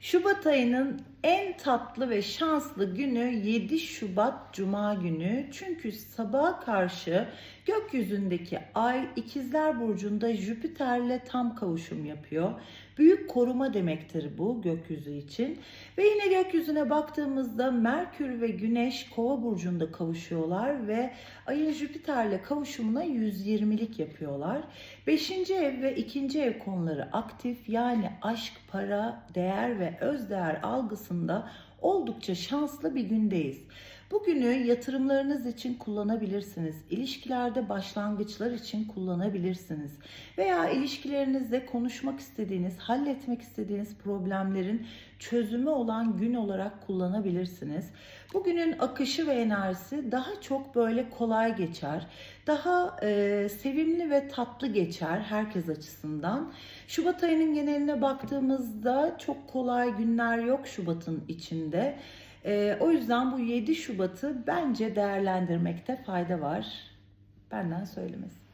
Şubat ayının en tatlı ve şanslı günü 7 Şubat Cuma günü. Çünkü sabaha karşı gökyüzündeki ay İkizler Burcu'nda Jüpiter'le tam kavuşum yapıyor. Büyük koruma demektir bu gökyüzü için. Ve yine gökyüzüne baktığımızda Merkür ve Güneş Kova burcunda kavuşuyorlar ve ayın Jüpiter'le kavuşumuna 120'lik yapıyorlar. 5. ev ve 2. ev konuları aktif yani aşk, para, değer ve özdeğer algısında oldukça şanslı bir gündeyiz. Bugünü yatırımlarınız için kullanabilirsiniz. İlişkilerde başlangıçlar için kullanabilirsiniz. Veya ilişkilerinizde konuşmak istediğiniz, halletmek istediğiniz problemlerin çözümü olan gün olarak kullanabilirsiniz. Bugünün akışı ve enerjisi daha çok böyle kolay geçer. Daha e, sevimli ve tatlı geçer herkes açısından. Şubat ayının geneline baktığımızda çok kolay günler yok Şubat'ın içinde. Ee, o yüzden bu 7 Şubat'ı bence değerlendirmekte fayda var. Benden söylemesi.